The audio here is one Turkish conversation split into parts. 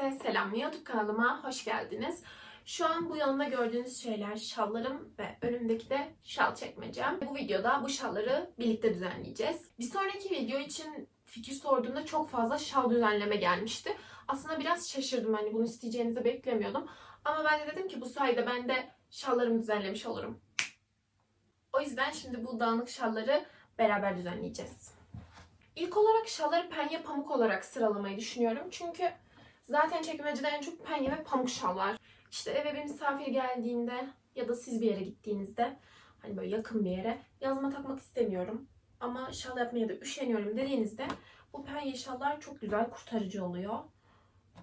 Herkese selam. YouTube kanalıma hoş geldiniz. Şu an bu yanımda gördüğünüz şeyler şallarım ve önümdeki de şal çekmecem. Bu videoda bu şalları birlikte düzenleyeceğiz. Bir sonraki video için fikir sorduğumda çok fazla şal düzenleme gelmişti. Aslında biraz şaşırdım hani bunu isteyeceğinizi beklemiyordum. Ama ben de dedim ki bu sayede ben de şallarımı düzenlemiş olurum. O yüzden şimdi bu dağınık şalları beraber düzenleyeceğiz. İlk olarak şalları penye pamuk olarak sıralamayı düşünüyorum. Çünkü zaten çekmecede en çok penye ve pamuk şal var. İşte eve bir misafir geldiğinde ya da siz bir yere gittiğinizde hani böyle yakın bir yere yazma takmak istemiyorum. Ama şal yapmaya da üşeniyorum dediğinizde bu penye şallar çok güzel kurtarıcı oluyor.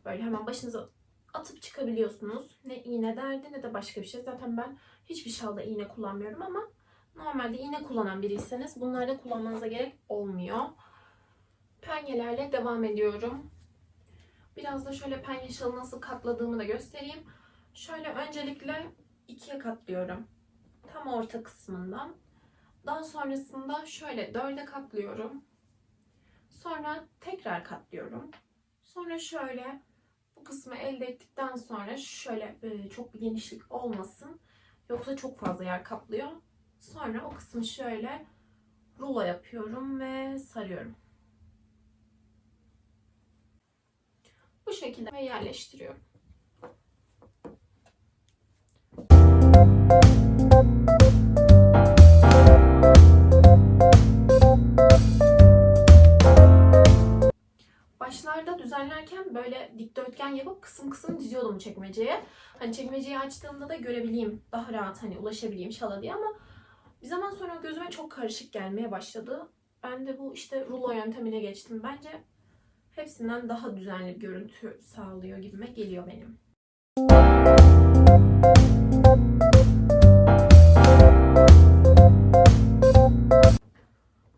Böyle hemen başınıza atıp çıkabiliyorsunuz. Ne iğne derdi ne de başka bir şey. Zaten ben hiçbir şalda iğne kullanmıyorum ama normalde iğne kullanan biriyseniz bunlarda kullanmanıza gerek olmuyor. Penyelerle devam ediyorum. Biraz da şöyle penye şalı nasıl katladığımı da göstereyim. Şöyle öncelikle ikiye katlıyorum. Tam orta kısmından. Daha sonrasında şöyle dörde katlıyorum. Sonra tekrar katlıyorum. Sonra şöyle bu kısmı elde ettikten sonra şöyle e, çok bir genişlik olmasın. Yoksa çok fazla yer kaplıyor. Sonra o kısmı şöyle rulo yapıyorum ve sarıyorum. Bu şekilde yerleştiriyorum. Başlarda düzenlerken böyle dikdörtgen yapıp kısım kısım diziyordum çekmeceye. Hani çekmeceyi açtığımda da görebileyim, daha rahat hani ulaşabileyim şala diye ama bir zaman sonra gözüme çok karışık gelmeye başladı. Ben de bu işte rulo yöntemine geçtim. Bence hepsinden daha düzenli bir görüntü sağlıyor gibime geliyor benim.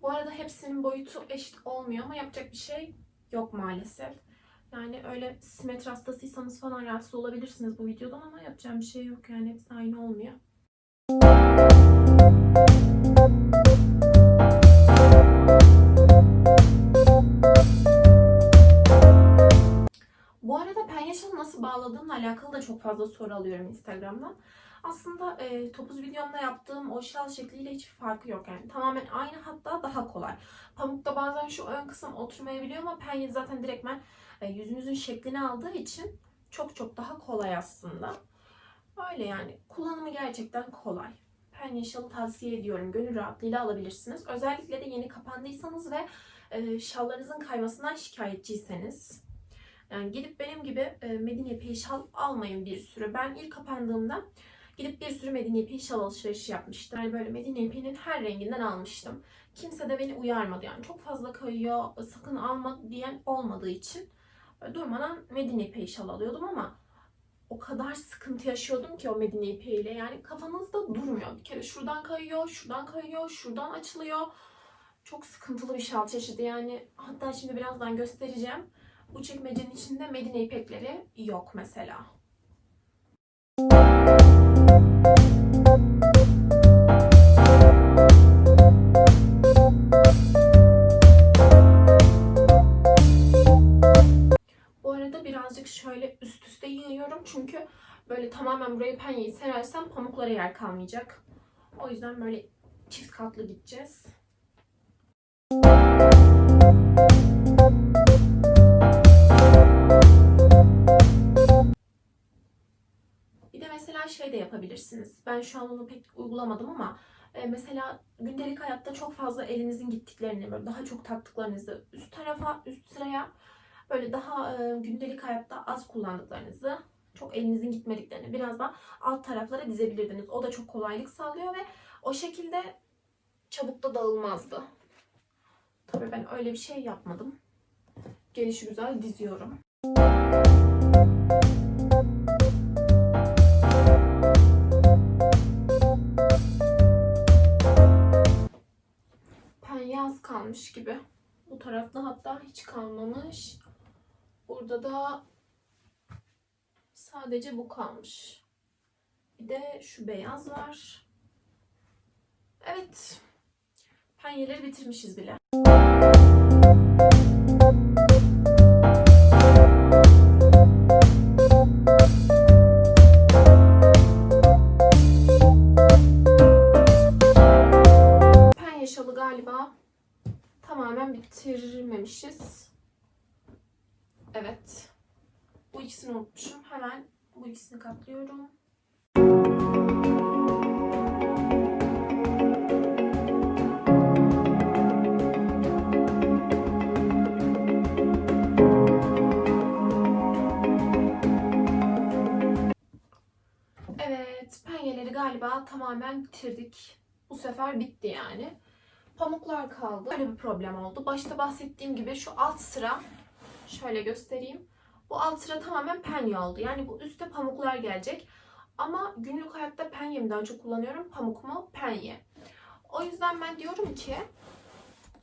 Bu arada hepsinin boyutu eşit olmuyor ama yapacak bir şey yok maalesef. Yani öyle simetri hastasıysanız falan rahatsız olabilirsiniz bu videodan ama yapacağım bir şey yok yani hepsi aynı olmuyor. Bu arada penye şalı nasıl bağladığımla alakalı da çok fazla soru alıyorum Instagram'dan. Aslında e, topuz videomda yaptığım o şal şekliyle hiçbir farkı yok yani. Tamamen aynı hatta daha kolay. Pamukta bazen şu ön kısım oturmayabiliyor ama penye zaten direktmen e, yüzünüzün şeklini aldığı için çok çok daha kolay aslında. Öyle yani. Kullanımı gerçekten kolay. Penye şalı tavsiye ediyorum. Gönül rahatlığıyla alabilirsiniz. Özellikle de yeni kapandıysanız ve e, şallarınızın kaymasından şikayetçiyseniz. Yani gidip benim gibi e, Medine ipeği şal almayın bir sürü. Ben ilk kapandığımda gidip bir sürü Medine ipeği şal alışverişi yapmıştım. Yani böyle Medine ipeğinin her renginden almıştım. Kimse de beni uyarmadı. Yani çok fazla kayıyor, sakın alma diyen olmadığı için böyle durmadan Medine ipeği şal alıyordum ama o kadar sıkıntı yaşıyordum ki o Medine ipeğiyle. Yani kafanızda durmuyor. Bir kere şuradan kayıyor, şuradan kayıyor, şuradan açılıyor. Çok sıkıntılı bir şal çeşidi yani. Hatta şimdi birazdan göstereceğim. Bu çekmecenin içinde Medine ipekleri yok mesela. Bu birazcık şöyle üst üste yığıyorum çünkü böyle tamamen buraya penyeyi serersem pamuklara yer kalmayacak. O yüzden böyle çift katlı gideceğiz. Bir şey de yapabilirsiniz. Ben şu an onu pek uygulamadım ama e, mesela gündelik hayatta çok fazla elinizin gittiklerini, böyle daha çok taktıklarınızı üst tarafa, üst sıraya böyle daha e, gündelik hayatta az kullandıklarınızı, çok elinizin gitmediklerini biraz da alt taraflara dizebilirdiniz. O da çok kolaylık sağlıyor ve o şekilde çabuk da dağılmazdı. Tabii ben öyle bir şey yapmadım. Gelişi güzel diziyorum. Penye kalmış gibi. Bu tarafta hatta hiç kalmamış. Burada da sadece bu kalmış. Bir de şu beyaz var. Evet. Penyeleri bitirmişiz bile. Penye şalı galiba tamamen bitirmemişiz. Evet. Bu ikisini unutmuşum. Hemen bu ikisini katlıyorum. Evet, penyeleri galiba tamamen bitirdik. Bu sefer bitti yani. Pamuklar kaldı. Böyle bir problem oldu. Başta bahsettiğim gibi şu alt sıra şöyle göstereyim. Bu alt sıra tamamen penye oldu. Yani bu üstte pamuklar gelecek. Ama günlük hayatta penye daha çok kullanıyorum? Pamuk mu? Penye. O yüzden ben diyorum ki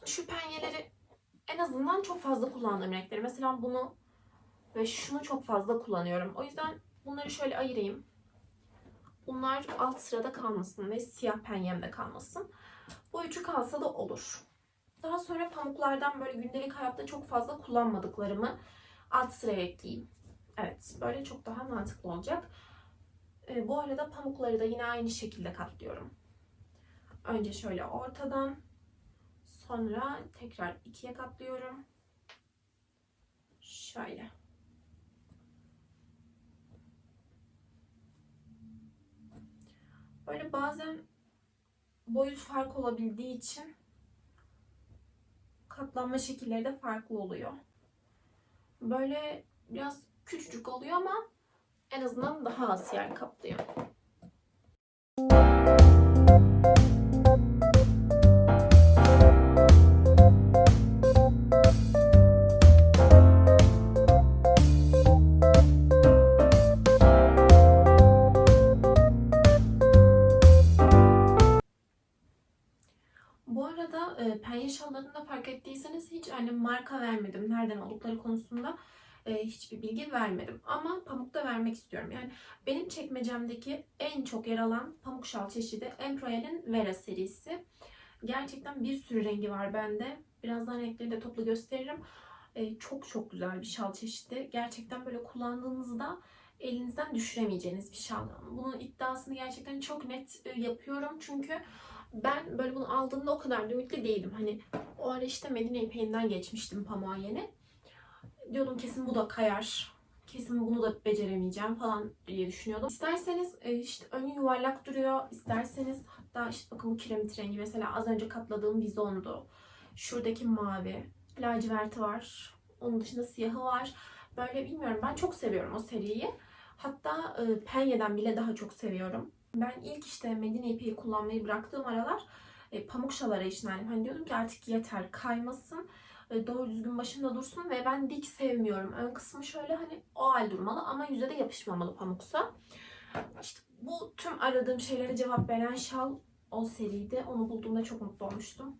şu penyeleri en azından çok fazla kullandığım renkleri. Mesela bunu ve şunu çok fazla kullanıyorum. O yüzden bunları şöyle ayırayım. Bunlar alt sırada kalmasın ve siyah penyemde kalmasın. Bu üçü kalsa da olur. Daha sonra pamuklardan böyle gündelik hayatta çok fazla kullanmadıklarımı alt sıraya ekleyeyim. Evet, böyle çok daha mantıklı olacak. Ee, bu arada pamukları da yine aynı şekilde katlıyorum. Önce şöyle ortadan, sonra tekrar ikiye katlıyorum. Şöyle. Böyle bazen boyut fark olabildiği için katlanma şekilleri de farklı oluyor. Böyle biraz küçücük oluyor ama en azından daha az yer kaplıyor. Marka vermedim. Nereden oldukları konusunda e, hiçbir bilgi vermedim. Ama pamukta vermek istiyorum. Yani benim çekmecemdeki en çok yer alan pamuk şal çeşidi Emproyal'in Vera serisi. Gerçekten bir sürü rengi var bende. Birazdan renkleri de toplu gösteririm. E, çok çok güzel bir şal çeşidi. Gerçekten böyle kullandığınızda elinizden düşüremeyeceğiniz bir şal. Bunun iddiasını gerçekten çok net e, yapıyorum. Çünkü ben böyle bunu aldığımda o kadar da ümitli değildim. Hani o ara işte Medine ipeğinden geçmiştim pamuğa yeni. Diyordum kesin bu da kayar. Kesin bunu da beceremeyeceğim falan diye düşünüyordum. İsterseniz e, işte önü yuvarlak duruyor. İsterseniz hatta işte bakın bu kiremit rengi mesela az önce katladığım bizondu. Şuradaki mavi. Laciverti var. Onun dışında siyahı var. Böyle bilmiyorum ben çok seviyorum o seriyi. Hatta e, Penye'den bile daha çok seviyorum. Ben ilk işte Medine ipeği kullanmayı bıraktığım aralar e, pamuk şal arayışındaydım. Hani diyordum ki artık yeter kaymasın. e, doğru düzgün başında dursun ve ben dik sevmiyorum. Ön kısmı şöyle hani o hal durmalı ama yüze de yapışmamalı pamuksa. İşte bu tüm aradığım şeylere cevap veren şal o seriydi. Onu bulduğumda çok mutlu olmuştum.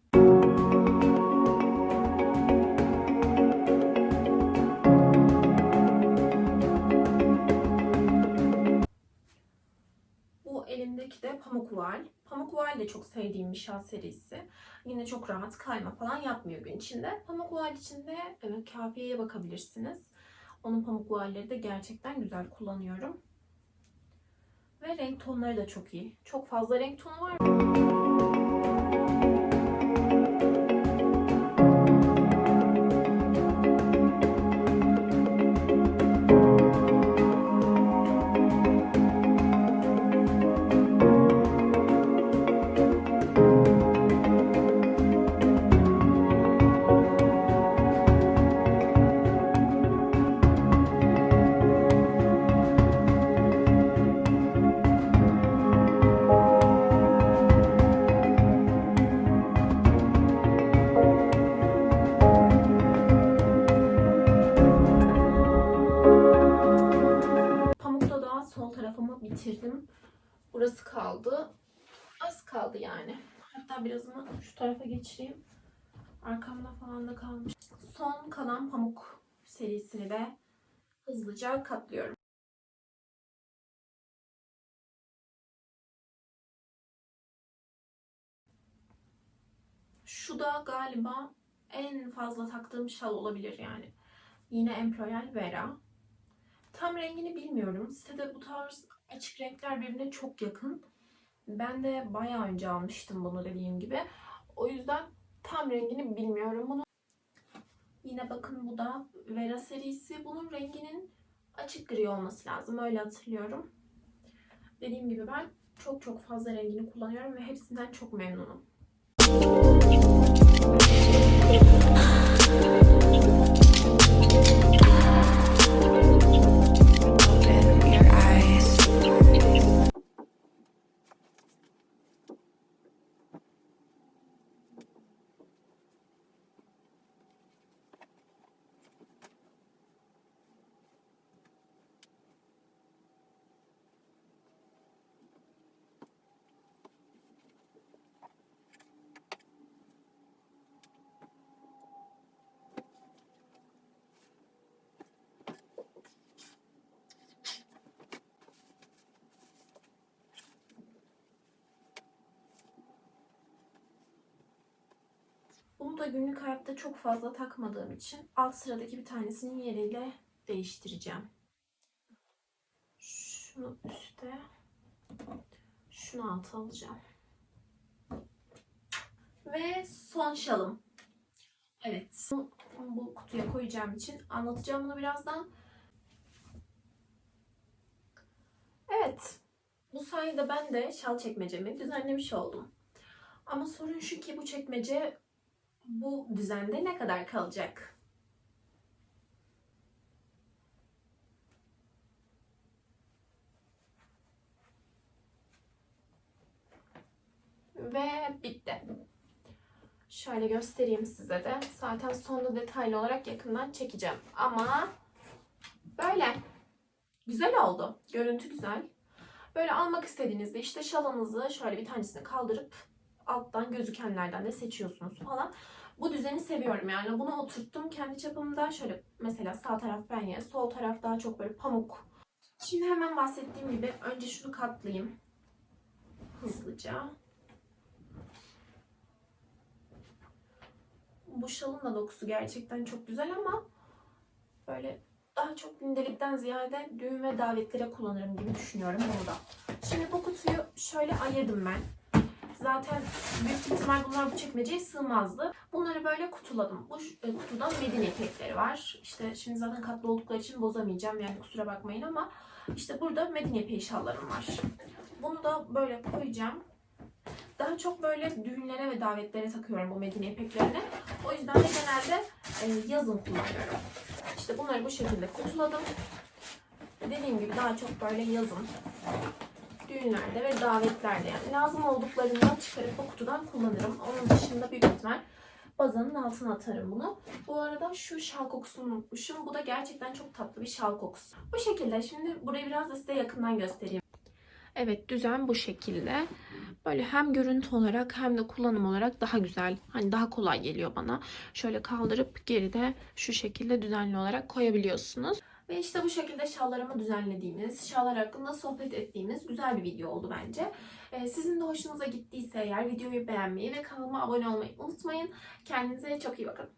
Elimdeki de Pamuk Val. Pamuk Val de çok sevdiğim bir şal serisi. Yine çok rahat kayma falan yapmıyor gün içinde. Pamuk Val içinde e, kafiyeye bakabilirsiniz. Onun pamuk valleri de gerçekten güzel kullanıyorum. Ve renk tonları da çok iyi. Çok fazla renk tonu var. Kaldı. Az kaldı yani. Hatta birazını şu tarafa geçireyim. Arkamda falan da kalmış. Son kalan pamuk serisini de hızlıca katlıyorum. Şu da galiba en fazla taktığım şal olabilir yani. Yine Emproyal Vera. Tam rengini bilmiyorum. Sitede bu tarz açık renkler birbirine çok yakın. Ben de bayağı önce almıştım bunu dediğim gibi. O yüzden tam rengini bilmiyorum bunu. Yine bakın bu da Vera serisi. Bunun renginin açık gri olması lazım. Öyle hatırlıyorum. Dediğim gibi ben çok çok fazla rengini kullanıyorum ve hepsinden çok memnunum. Bunu da günlük hayatta çok fazla takmadığım için alt sıradaki bir tanesinin yeriyle değiştireceğim. Şunu üste, şunu alta alacağım. Ve son şalım. Evet, bu, bu kutuya koyacağım için anlatacağım bunu birazdan. Evet, bu sayede ben de şal çekmecemi düzenlemiş oldum. Ama sorun şu ki bu çekmece bu düzende ne kadar kalacak? Ve bitti. Şöyle göstereyim size de. Zaten sonunda detaylı olarak yakından çekeceğim. Ama böyle. Güzel oldu. Görüntü güzel. Böyle almak istediğinizde işte şalınızı şöyle bir tanesini kaldırıp alttan gözükenlerden de seçiyorsunuz falan. Bu düzeni seviyorum yani. Bunu oturttum kendi çapımda. Şöyle mesela sağ taraf penye, sol taraf daha çok böyle pamuk. Şimdi hemen bahsettiğim gibi önce şunu katlayayım. Hızlıca. Bu şalın da dokusu gerçekten çok güzel ama böyle daha çok gündelikten ziyade düğün ve davetlere kullanırım gibi düşünüyorum bunu da. Şimdi bu kutuyu şöyle ayırdım ben. Zaten büyük ihtimal bunlar bu çekmeceye sığmazdı. Bunları böyle kutuladım. Bu e, kutuda medine ipekleri var. İşte şimdi zaten katlı oldukları için bozamayacağım yani kusura bakmayın ama işte burada medine ipeği şallarım var. Bunu da böyle koyacağım. Daha çok böyle düğünlere ve davetlere takıyorum bu medine ipeklerini. O yüzden de genelde e, yazın kullanıyorum. İşte bunları bu şekilde kutuladım. Dediğim gibi daha çok böyle yazın düğünlerde ve davetlerde yani lazım olduklarında çıkarıp o kutudan kullanırım. Onun dışında büyük ihtimal bazanın altına atarım bunu. Bu arada şu şal kokusunu unutmuşum. Bu da gerçekten çok tatlı bir şal kokusu. Bu şekilde şimdi burayı biraz da size yakından göstereyim. Evet düzen bu şekilde. Böyle hem görüntü olarak hem de kullanım olarak daha güzel. Hani daha kolay geliyor bana. Şöyle kaldırıp geride şu şekilde düzenli olarak koyabiliyorsunuz. Ve işte bu şekilde şallarımı düzenlediğimiz, şallar hakkında sohbet ettiğimiz güzel bir video oldu bence. Ee, sizin de hoşunuza gittiyse eğer videoyu beğenmeyi ve kanalıma abone olmayı unutmayın. Kendinize çok iyi bakın.